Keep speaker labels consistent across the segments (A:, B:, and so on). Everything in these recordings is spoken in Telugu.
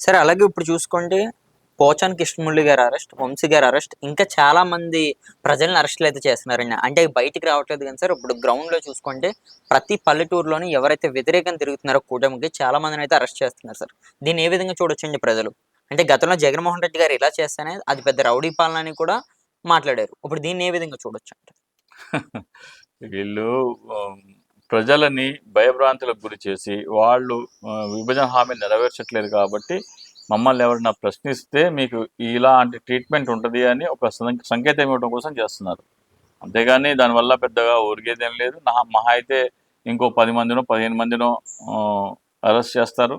A: సరే అలాగే ఇప్పుడు చూసుకోండి. పోచాన్ కృష్ణమురళి గారి అరెస్ట్ వంశీ గారి అరెస్ట్ ఇంకా చాలా మంది ప్రజల్ని అరెస్టులు అయితే చేస్తున్నారండి. అంటే బయటికి రావట్లేదు కానీ సార్ ఇప్పుడు గ్రౌండ్లో చూసుకుంటే ప్రతి పల్లెటూరులోని ఎవరైతే వ్యతిరేకంగా తిరుగుతున్నారో కూటమికి చాలా మందిని అయితే అరెస్ట్ చేస్తున్నారు సార్. దీన్ని ఏ విధంగా చూడొచ్చండి ప్రజలు? అంటే గతంలో జగన్మోహన్ రెడ్డి గారు ఇలా చేస్తేనే అది పెద్ద రౌడీ పాలన అని కూడా మాట్లాడారు. ఇప్పుడు దీన్ని ఏ విధంగా చూడొచ్చు అంటే
B: వీళ్ళు ప్రజలని భయభ్రాంతులకు గురి చేసి వాళ్ళు విభజన హామీలు నెరవేర్చట్లేదు కాబట్టి మమ్మల్ని ఎవరైనా ప్రశ్నిస్తే మీకు ఇలాంటి ట్రీట్మెంట్ ఉంటుంది అని ఒక సంకేతం ఇవ్వడం కోసం చేస్తున్నారు. అంతేగాని దానివల్ల పెద్దగా ఊరిగేది లేదు. నా మహా అయితే ఇంకో పది మందినో పదిహేను మందినో అరెస్ట్ చేస్తారు.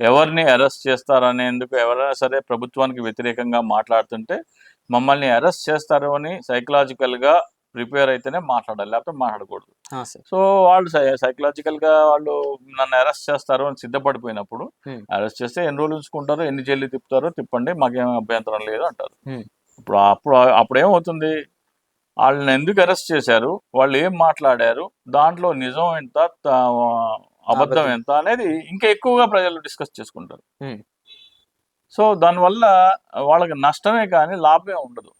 B: ఎవరిని అరెస్ట్ చేస్తారు అనేందుకు ఎవరైనా సరే ప్రభుత్వానికి వ్యతిరేకంగా మాట్లాడుతుంటే మమ్మల్ని అరెస్ట్ చేస్తారు అని సైకలాజికల్గా ప్రిపేర్ అయితేనే మాట్లాడాలి లేకపోతే మాట్లాడకూడదు. సో వాళ్ళు సైకలాజికల్గా వాళ్ళు నన్ను అరెస్ట్ చేస్తారు అని సిద్ధపడిపోయినప్పుడు. అరెస్ట్ చేస్తే ఎన్ని రోజులు ఉంచుకుంటారు ఎన్ని జైలు తిప్పుతారో తిప్పండి మాకేం అభ్యంతరం లేదు అంటారు. ఇప్పుడు అప్పుడు అప్పుడు ఏమవుతుంది? వాళ్ళని ఎందుకు అరెస్ట్ చేశారు? వాళ్ళు ఏం మాట్లాడారు? దాంట్లో నిజం ఎంత? అబద్ధం. ఎంత? అనేది ఇంకా ఎక్కువగా ప్రజలు డిస్కస్ చేసుకుంటారు. సో దానివల్ల వాళ్ళకి నష్టమే కానీ లాభమే ఉండదు.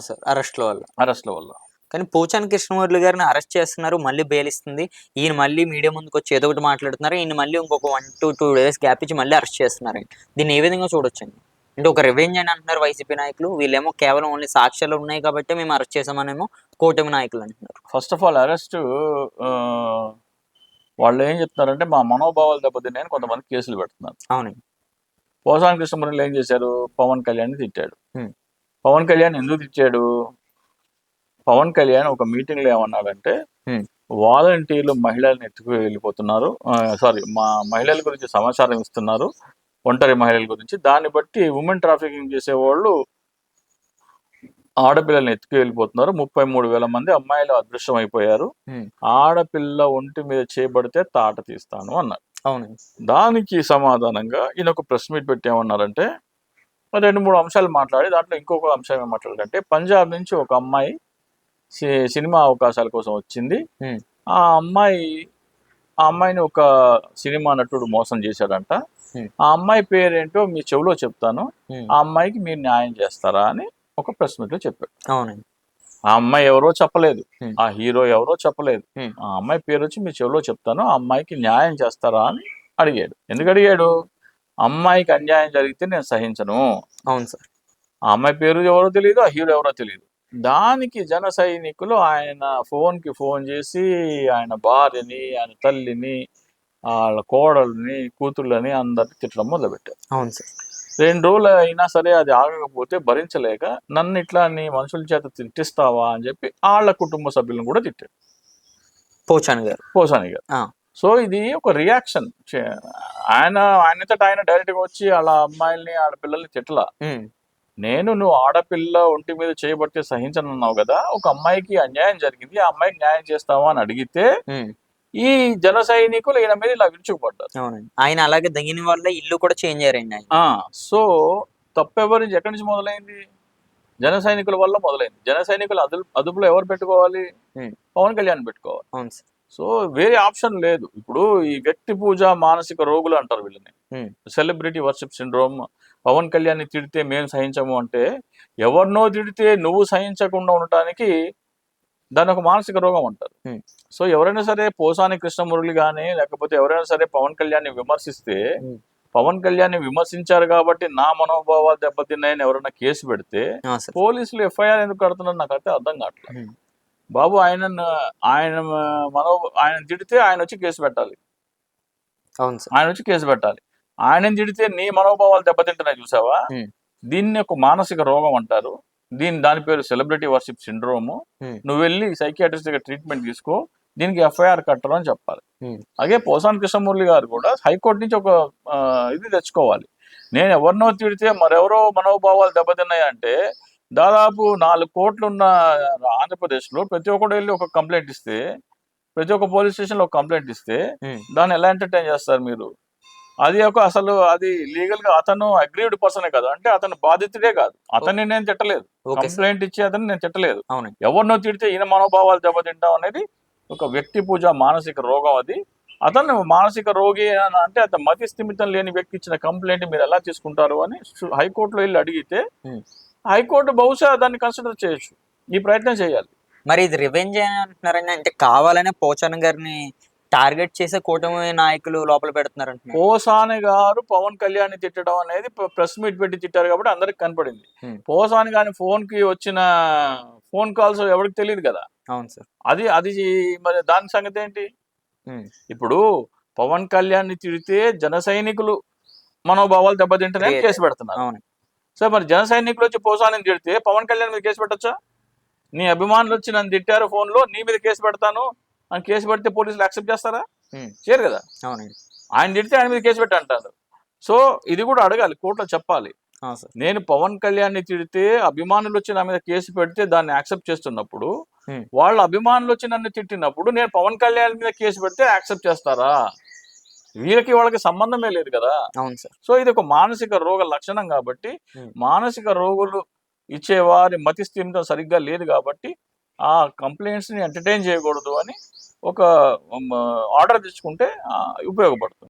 A: సార్. అరెస్ట్ల వల్ల.
B: అరెస్ట్ల వల్ల.
A: కానీ పోచాన్ కృష్ణమురళి గారిని అరెస్ట్ చేస్తున్నారు మళ్ళీ బెయిల్ ఇస్తుంది ఈయన మళ్ళీ మీడియా ముందుకు వచ్చి ఏదో ఒకటి మాట్లాడుతున్నారు. ఈయన మళ్ళీ ఇంకొక one to two days gap ఇచ్చి మళ్ళీ అరెస్ట్ చేస్తున్నారు. దీన్ని ఏ విధంగా చూడొచ్చండి? అంటే ఒక రివెంజ్ అని అంటున్నారు వైసీపీ నాయకులు. వీళ్ళేమో కేవలం ఓన్లీ సాక్ష్యాలు ఉన్నాయి కాబట్టి మేము అరెస్ట్ చేసామనేమో కూటమి నాయకులు అంటున్నారు.
B: ఫస్ట్ ఆఫ్ ఆల్ అరెస్ట్ వాళ్ళు ఏం చెప్తున్నారంటే మా మనోభావాలు దెబ్బతిన్నాయని కొంతమంది కేసులు పెడుతున్నారు.
A: అవునండి.
B: పోసాని కృష్ణమురళి ఏం చేశారు? పవన్ కళ్యాణ్ తిట్టాడు. పవన్ కళ్యాణ్ ఎందుకు తిట్టాడు? పవన్ కళ్యాణ్ ఒక మీటింగ్లో ఏమన్నాడంటే. వాలంటీర్లు మహిళల్ని ఎత్తుకు వెళ్ళిపోతున్నారు. సారీ మా మహిళల గురించి సమాచారం ఇస్తున్నారు. ఒంటరి మహిళల గురించి. దాన్ని బట్టి ఉమెన్ ట్రాఫికింగ్ చేసేవాళ్ళు ఆడపిల్లల్ని ఎత్తుకు వెళ్ళిపోతున్నారు. ముప్పై మూడు వేల మంది అమ్మాయిలు అదృశ్యం అయిపోయారు. ఆడపిల్ల ఒంటి మీద చేయబడితే తాట తీస్తాను అన్నారు
A: అవునండి.
B: దానికి సమాధానంగా ఈయన ఒక ప్రెస్ మీట్ పెట్టి ఏమన్నారంటే రెండు మూడు అంశాలు మాట్లాడి దాంట్లో ఇంకొక అంశం ఏం మాట్లాడారంటే పంజాబ్ నుంచి ఒక అమ్మాయి సినిమా అవకాశాల కోసం వచ్చింది. ఆ అమ్మాయి ఆ అమ్మాయిని ఒక సినిమా నటుడు మోసం చేశాడంట. ఆ అమ్మాయి పేరేంటో మీ చెవిలో చెప్తాను. ఆ అమ్మాయికి మీరు న్యాయం చేస్తారా అని ఒక ప్రెస్ మీట్లో చెప్పాడు.
A: అవునండి.
B: ఆ అమ్మాయి ఎవరో చెప్పలేదు. ఆ హీరో ఎవరో చెప్పలేదు. ఆ అమ్మాయి పేరు వచ్చి మీ చెవిలో చెప్తాను. ఆ అమ్మాయికి న్యాయం చేస్తారా అని అడిగాడు. ఎందుకు అడిగాడు? అమ్మాయికి అన్యాయం జరిగితే నేను సహించను.
A: అవును సార్.
B: ఆ అమ్మాయి పేరు ఎవరో తెలియదు ఆ హీరో ఎవరో తెలియదు దానికి జన సైనికులు ఆయన ఫోన్కి ఫోన్ చేసి ఆయన భార్యని ఆయన తల్లిని వాళ్ళ కోడల్ని కూతుళ్ళని అందరిని తిట్టడం మొదలుపెట్టారు.
A: అవును సార్.
B: రెండు రోజులు అయినా సరే అది ఆగకపోతే భరించలేక నన్ను ఇట్లా నీ మనుషుల చేత తిట్టిస్తావా అని చెప్పి వాళ్ళ కుటుంబ సభ్యులను కూడా తిట్టాడు
A: పోచాన్ గారు.
B: పోసాని గారు. సో ఇది ఒక రియాక్షన్. ఆయన ఆయనతో ఆయన డైరెక్ట్గా వచ్చి వాళ్ళ అమ్మాయిల్ని ఆడపిల్లల్ని తిట్టలా.
A: ఉమ్,
B: నేను నువ్వు ఆడపిల్ల ఒంటి మీద చేయబడితే సహించనున్నావు కదా ఒక అమ్మాయికి అన్యాయం జరిగింది ఆ అమ్మాయికి న్యాయం చేస్తావా అని అడిగితే ఈ జన సైనికులు ఈయన మీద ఇలా విరుచుకుపడ్డారు.
A: ఆయన అలాగే దిగిన వల్ల ఇల్లు కూడా చేంజ్ అయ్యారండి
B: సో తప్పెవరి నుంచి ఎక్కడి నుంచి మొదలైంది? జన సైనికుల వల్ల మొదలైంది. జన సైనికులు అదుపు అదుపులో ఎవరు పెట్టుకోవాలి. పవన్ కళ్యాణ్ పెట్టుకోవాలి.
A: అవును సార్.
B: సో వేరే ఆప్షన్ లేదు ఇప్పుడు ఈ వ్యక్తి పూజ మానసిక రోగులు అంటారు వీళ్ళని. సెలబ్రిటీ వర్షిప్ సిండ్రోమ్ పవన్ కళ్యాణ్ని తిడితే మేము సహించము అంటే ఎవరినో తిడితే నువ్వు సహించకుండా ఉండటానికి దాని ఒక మానసిక రోగం అంటారు. సో ఎవరైనా సరే పోసాని కృష్ణమురళి కానీ లేకపోతే ఎవరైనా సరే పవన్ కళ్యాణ్ని విమర్శిస్తే. పవన్ కళ్యాణ్ని విమర్శించారు కాబట్టి నా మనోభావాలు దెబ్బతిన్నాయని ఎవరైనా కేసు పెడితే పోలీసులు ఎఫ్ఐఆర్ ఎందుకు కడుతున్నారు నాకు అయితే అర్థం కావట్లేదు. బాబు ఆయన ఆయన మనో ఆయన తిడితే ఆయన వచ్చి కేసు పెట్టాలి.
A: అవును సార్.
B: ఆయన వచ్చి కేసు పెట్టాలి. ఆయన తిడితే నీ మనోభావాలు దెబ్బతింటున్నాయి చూసావా. దీన్ని ఒక మానసిక రోగం అంటారు. దీని దాని పేరు సెలబ్రిటీ వర్షిప్ సిండ్రోమ్. నువ్వు వెళ్ళి సైకియాట్రిస్ట్ దగ్గర ట్రీట్మెంట్ తీసుకో. దీనికి ఎఫ్ఐఆర్ కట్టడం అని చెప్పాలి. అలాగే పోసాన్ కృష్ణమూర్తి గారు కూడా హైకోర్టు నుంచి ఒక ఇది తెచ్చుకోవాలి. నేను ఎవరినో తిడితే మరెవరో మనోభావాలు దెబ్బతిన్నాయి అంటే దాదాపు నాలుగు కోట్లు ఉన్న ఆంధ్రప్రదేశ్లో ప్రతి ఒక్కడు వెళ్ళి ఒక కంప్లైంట్ ఇస్తే ప్రతి ఒక్క పోలీస్ స్టేషన్లో ఒక కంప్లైంట్ ఇస్తే దాన్ని ఎలా ఎంటర్టైన్ చేస్తారు మీరు? అది ఒక అసలు అది లీగల్గా అతను అగ్రీవ్డ్ పర్సనే కాదు. అంటే అతను బాధితుడే కాదు. అతన్ని నేను తిట్టలేదు. కంప్లైంట్ ఇచ్చి అతన్ని నేను తిట్టలేదు. ఎవరినో తిడితే ఈయన మనోభావాలు దెబ్బతింటాం అనేది ఒక వ్యక్తి పూజ మానసిక రోగం అది. అతను మానసిక రోగి అని అంటే అతను మతి స్థిమితం లేని వ్యక్తి ఇచ్చిన కంప్లైంట్ మీరు ఎలా తీసుకుంటారు అని హైకోర్టులో వెళ్ళి అడిగితే. హైకోర్టు బహుశా దాన్ని కన్సిడర్ చేయొచ్చు. ఈ ప్రయత్నం చేయాలి.
A: మరి ఇది రివెంజ్ అని అంటున్నారండి. అంటే కావాలనే పోచన్ గారిని టార్గెట్ చేసే కూటమి నాయకులు లోపల పెడుతున్నారు
B: పోసాని గారు పవన్ కళ్యాణ్ తిట్టడం అనేది ప్రెస్ మీట్ పెట్టి తిట్టారు కాబట్టి అందరికి కనపడింది. పోసాని గాని ఫోన్కి వచ్చిన ఫోన్ కాల్స్ ఎవరికి తెలియదు కదా?
A: అవును సార్.
B: అది అది మరి దాని సంగతి ఏంటి. ఇప్పుడు పవన్ కళ్యాణ్ని తిడితే జన సైనికులు మనోభావాలు దెబ్బతింటేనే. కేసు పెడుతున్నారు.
A: అవును
B: సో మరి జన సైనికులు వచ్చి పోసాని తిడితే పవన్ కళ్యాణ్ మీద కేసు పెట్టొచ్చా? నీ అభిమానులు వచ్చి నన్ను తిట్టారు phone లో నీ మీద కేసు పెడతాను అని కేసు పెడితే పోలీసులు యాక్సెప్ట్ చేస్తారా. చేయరు కదా? ఆయన తిడితే ఆయన మీద కేసు పెట్టి అంటారు. సో ఇది కూడా అడగాలి కోర్టులో చెప్పాలి.
A: సార్.
B: నేను పవన్ కళ్యాణ్ని తిడితే అభిమానులు వచ్చి నా మీద కేసు పెడితే దాన్ని యాక్సెప్ట్ చేస్తున్నప్పుడు. వాళ్ళ అభిమానులు వచ్చి నన్ను తిట్టినప్పుడు నేను పవన్ కళ్యాణ్ మీద కేసు పెడితే యాక్సెప్ట్ చేస్తారా? వీళ్ళకి వాళ్ళకి సంబంధమే లేదు కదా.
A: అవును సార్.
B: సో ఇది ఒక మానసిక రోగ లక్షణం కాబట్టి. మానసిక రోగులు ఇచ్చే వారి మతి స్థిమితం సరిగ్గా లేదు కాబట్టి ఆ కంప్లైంట్స్ని ఎంటర్టైన్ చేయకూడదు అని ఒక ఆర్డర్ తెచ్చుకుంటే ఉపయోగపడుతుంది.